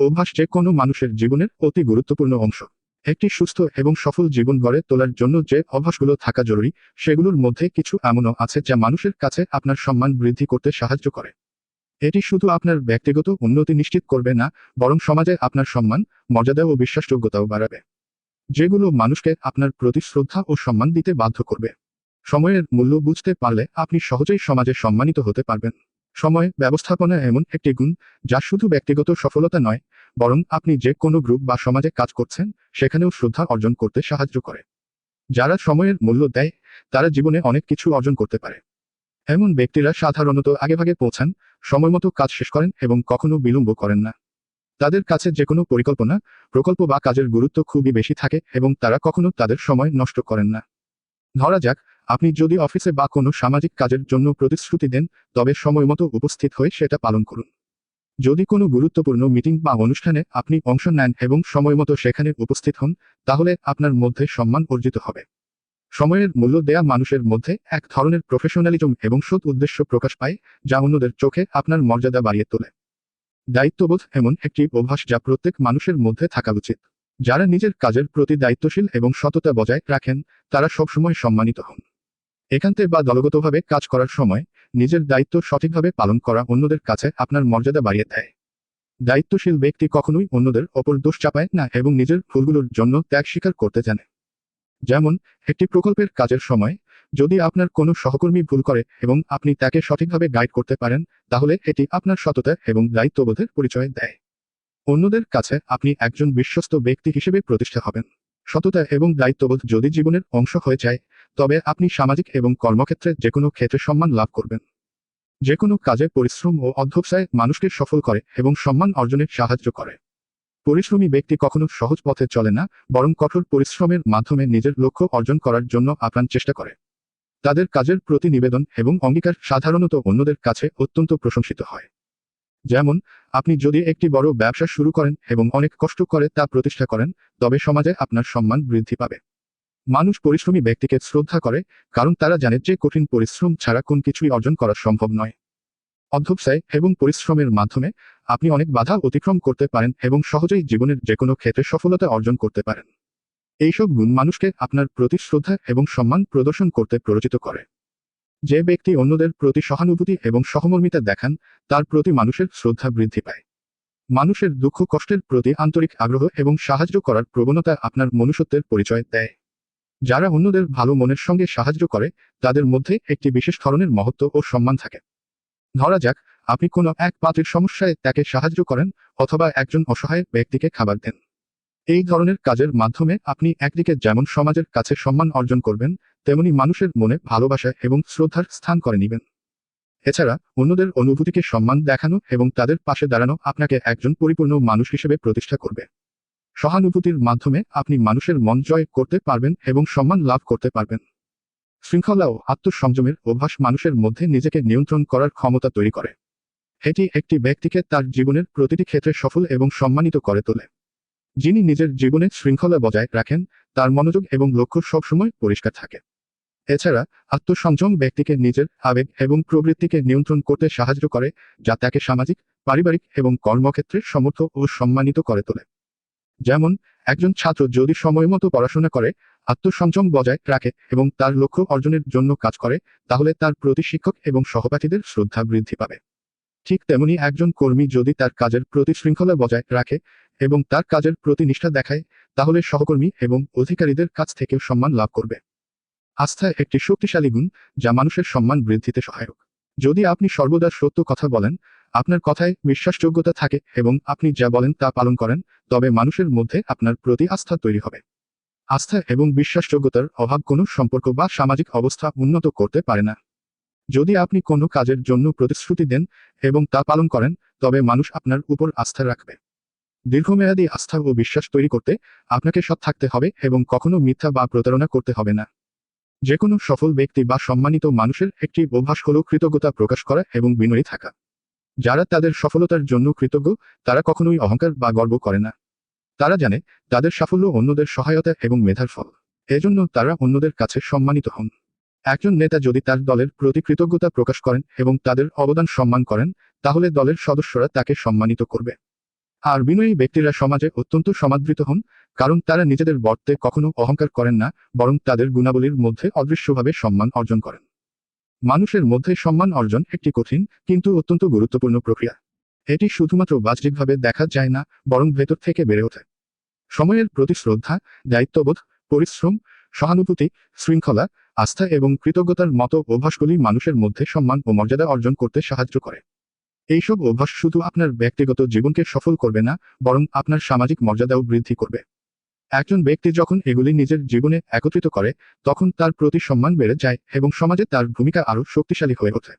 অভ্যাস যে কোনো মানুষের জীবনের অতি গুরুত্বপূর্ণ অংশ। একটি সুস্থ এবং সফল জীবন গড়ে তোলার জন্য যে অভ্যাসগুলো থাকা জরুরি, সেগুলোর মধ্যে কিছু এমনও আছে যা মানুষের কাছে আপনার সম্মান বৃদ্ধি করতে সাহায্য করে। এটি শুধু আপনার ব্যক্তিগত উন্নতি নিশ্চিত করবে না, বরং সমাজে আপনার সম্মান, মর্যাদা ও বিশ্বাসযোগ্যতাও বাড়াবে। যেগুলো মানুষকে আপনার প্রতি শ্রদ্ধা ও সম্মান দিতে বাধ্য করবে। সময়ের মূল্য বুঝতে পারলে আপনি সহজেই সমাজে সম্মানিত হতে পারবেন। সময় ব্যবস্থাপনা এমন একটি গুণ যা শুধু ব্যক্তিগত সফলতা নয়, বরং আপনি যে কোনো গ্রুপ বা সমাজে কাজ করছেন, সেখানেও শ্রদ্ধা অর্জন করতে সাহায্য করে। যারা সময়ের মূল্য দেয়, তারা জীবনে অনেক কিছু অর্জন করতে পারে। এমন ব্যক্তিরা সাধারণত আগেভাগে পৌঁছান সময়মতো কাজ শেষ করেন এবং কখনো বিলম্ব করেন না। তাদের কাছে যে কোনো পরিকল্পনা, প্রকল্প বা কাজের গুরুত্ব খুবই বেশি থাকে এবং তারা কখনো তাদের সময় নষ্ট করেন না। ধরা যাক আপনি যদি অফিসে বা কোনো সামাজিক কাজের জন্য প্রতিশ্রুতি দেন, তবে সময়মতো উপস্থিত হয়ে সেটা পালন করুন। যদি কোনো গুরুত্বপূর্ণ মিটিং বা অনুষ্ঠানে আপনি অংশ নেন এবং সময়মতো সেখানে উপস্থিত হন, তাহলে আপনার মধ্যে সম্মান অর্জিত হবে। সময়ের মূল্য দেয়া মানুষের মধ্যে এক ধরনের প্রফেশনালিজম এবং সৎ উদ্দেশ্য প্রকাশ পায়, যা অন্যদের চোখে আপনার মর্যাদা বাড়িয়ে তোলে। দায়িত্ববোধ এমন একটি অভ্যাস যা প্রত্যেক মানুষের মধ্যে থাকা উচিত। যারা নিজের কাজের প্রতি দায়িত্বশীল এবং সততা বজায় রাখেন, তারা সবসময় সম্মানিত হন। একান্তে বা দলগতভাবে কাজ করার সময় নিজের দায়িত্ব সঠিকভাবে পালন করা অন্যদের কাছে আপনার মর্যাদা বাড়িয়ে দেয়। দায়িত্বশীল ব্যক্তি কখনোই অন্যদের ওপর দোষ চাপায় না এবং নিজের ভুলগুলোর জন্য ত্যাগ স্বীকার করতে জানে। যেমন, একটি প্রকল্পের কাজের সময় যদি আপনার কোনো সহকর্মী ভুল করে এবং আপনি তাকে সঠিকভাবে গাইড করতে পারেন, তাহলে এটি আপনার সততা এবং দায়িত্ববোধের পরিচয় দেয়। অন্যদের কাছে আপনি একজন বিশ্বস্ত ব্যক্তি হিসেবে প্রতিষ্ঠা হবেন। সততা এবং দায়িত্ববোধ যদি জীবনের অংশ হয়ে যায় তবে আপনি সামাজিক এবং কর্মক্ষেত্রে যে কোনো ক্ষেত্রে সম্মান লাভ করবেন। যে কোনো কাজে পরিশ্রম ও অধ্যবসায় মানুষকে সফল করে এবং সম্মান অর্জনে সাহায্য করে। পরিশ্রমী ব্যক্তি কখনো সহজ পথে চলে না, বরং কঠোর পরিশ্রমের মাধ্যমে নিজের লক্ষ্য অর্জন করার জন্য আপ্রাণ চেষ্টা করে। তাদের কাজের প্রতি নিবেদন এবং অঙ্গীকার সাধারণত অন্যদের কাছে অত্যন্ত প্রশংসিত হয়। যেমন, আপনি যদি একটি বড় ব্যবসা শুরু করেন এবং অনেক কষ্ট করে তা প্রতিষ্ঠা করেন, তবে সমাজে আপনার সম্মান বৃদ্ধি পাবে। মানুষ পরিশ্রমী ব্যক্তিকে শ্রদ্ধা করে, কারণ তারা জানে যে কঠিন পরিশ্রম ছাড়া কোন কিছুই অর্জন করা সম্ভব নয়। অধ্যবসায় এবং পরিশ্রমের মাধ্যমে আপনি অনেক বাধা অতিক্রম করতে পারেন এবং সহজেই জীবনের যে কোনো ক্ষেত্রে সফলতা অর্জন করতে পারেন। এইসব গুণ মানুষকে আপনার প্রতি শ্রদ্ধা এবং সম্মান প্রদর্শন করতে প্ররোচিত করে। যে ব্যক্তি অন্যদের প্রতি সহানুভূতি এবং সহমর্মিতা দেখান, তার প্রতি মানুষের শ্রদ্ধা বৃদ্ধি পায়। মানুষের দুঃখ কষ্টের প্রতি আন্তরিক আগ্রহ এবং সাহায্য করার প্রবণতা আপনার মনুষ্যত্বের পরিচয় দেয়। যারা অন্যদের ভালো মনের সঙ্গে সাহায্য করে, তাদের মধ্যে একটি বিশেষ ধরনের মহত্ব ও সম্মান থাকে। ধরা যাক, আপনি কোনো এক পাত্রের সমস্যায় তাকে সাহায্য করেন অথবা একজন অসহায় ব্যক্তিকে খাবার দেন। এই ধরনের কাজের মাধ্যমে আপনি একদিকে যেমন সমাজের কাছে সম্মান অর্জন করবেন, তেমনি মানুষের মনে ভালোবাসা এবং শ্রদ্ধার স্থান করে নেবেন। এছাড়া, অন্যদের অনুভূতিকে সম্মান দেখানো এবং তাদের পাশে দাঁড়ানো আপনাকে একজন পরিপূর্ণ মানুষ হিসেবে প্রতিষ্ঠা করবে। সহানুভূতির মাধ্যমে আপনি মানুষের মন জয় করতে পারবেন এবং সম্মান লাভ করতে পারবেন। শৃঙ্খলা ও আত্মসংযমের অভ্যাস মানুষের মধ্যে নিজেকে নিয়ন্ত্রণ করার ক্ষমতা তৈরি করে। এটি একটি ব্যক্তিকে তার জীবনের প্রতিটি ক্ষেত্রে সফল এবং সম্মানিত করে তোলে। যিনি নিজের জীবনে শৃঙ্খলা বজায় রাখেন, তার মনোযোগ এবং লক্ষ্য সবসময় পরিষ্কার থাকে। এছাড়া, আত্মসংযম ব্যক্তিকে নিজের আবেগ এবং প্রবৃত্তিকে নিয়ন্ত্রণ করতে সাহায্য করে, যা তাকে সামাজিক, পারিবারিক এবং কর্মক্ষেত্রে সমর্থ ও সম্মানিত করে তোলে। যেমন, একজন ছাত্র যদি সময়মতো পড়াশোনা করে, আত্মসংযম বজায় রাখে এবং তার লক্ষ্য অর্জনের জন্য কাজ করে, তাহলে তার প্রতি শিক্ষক এবং সহপাঠীদের শ্রদ্ধা বৃদ্ধি পাবে। ঠিক তেমনি একজন কর্মী যদি তার কাজের প্রতি শৃঙ্খলা বজায় রাখে এবং তার কাজের প্রতি নিষ্ঠা দেখায়, তাহলে সহকর্মী এবং অধিকারীদের কাছ থেকেও সম্মান লাভ করবে। আস্থা একটি শক্তিশালী গুণ যা মানুষের সম্মান বৃদ্ধিতে সহায়ক। যদি আপনি সর্বদা সত্য কথা বলেন, আপনার কথায় বিশ্বাসযোগ্যতা থাকে এবং আপনি যা বলেন তা পালন করেন, তবে মানুষের মধ্যে আপনার প্রতি আস্থা তৈরি হবে। আস্থা এবং বিশ্বাসযোগ্যতার অভাব কোনো সম্পর্ক বা সামাজিক অবস্থা উন্নত করতে পারে না। যদি আপনি কোনো কাজের জন্য প্রতিশ্রুতি দেন এবং তা পালন করেন, তবে মানুষ আপনার উপর আস্থা রাখবে। দীর্ঘমেয়াদী আস্থা ও বিশ্বাস তৈরি করতে আপনাকে সৎ থাকতে হবে এবং কখনো মিথ্যা বা প্রতারণা করতে হবে না। যে কোনো সফল ব্যক্তি বা সম্মানিত মানুষের একটি অভ্যাস হল কৃতজ্ঞতা প্রকাশ করা এবং বিনয়ী থাকা। যারা তাদের সফলতার জন্য কৃতজ্ঞ, তারা কখনোই অহংকার বা গর্ব করে না। তারা জানে, তাদের সাফল্য অন্যদের সহায়তা এবং মেধার ফল। এজন্য তারা অন্যদের কাছে সম্মানিত হন। একজন নেতা যদি তার দলের প্রতি কৃতজ্ঞতা প্রকাশ করেন এবং তাদের অবদান সম্মান করেন, তাহলে দলের সদস্যরা তাকে সম্মানিত করবে। আর বিনয়ী ব্যক্তিরা সমাজে অত্যন্ত সমাদৃত হন, কারণ তারা নিজেদের বর্তে কখনো অহংকার করেন না, বরং তাদের গুণাবলীর মধ্যে অদৃশ্যভাবে সম্মান অর্জন করেন। মানুষের মধ্যে সম্মান অর্জন একটি কঠিন, কিন্তু অত্যন্ত গুরুত্বপূর্ণ প্রক্রিয়া। এটি শুধুমাত্র বাহ্যিকভাবে দেখা যায় না, বরং ভেতর থেকে বেড়ে ওঠে। সময়ের প্রতি শ্রদ্ধা, দায়িত্ববোধ, পরিশ্রম, সহানুভূতি, শৃঙ্খলা, আস্থা এবং কৃতজ্ঞতার মতো অভ্যাসগুলি মানুষের মধ্যে সম্মান ও মর্যাদা অর্জন করতে সাহায্য করে। এইসব অভ্যাস শুধু আপনার ব্যক্তিগত জীবনকে সফল করবে না, বরং আপনার সামাজিক মর্যাদাও বৃদ্ধি করবে। একজন ব্যক্তি যখন এগুলি নিজের জীবনে একত্রিত করে, তখন তার প্রতি সম্মান বেড়ে যায় এবং সমাজে তার ভূমিকা আরও শক্তিশালী হয়ে ওঠে।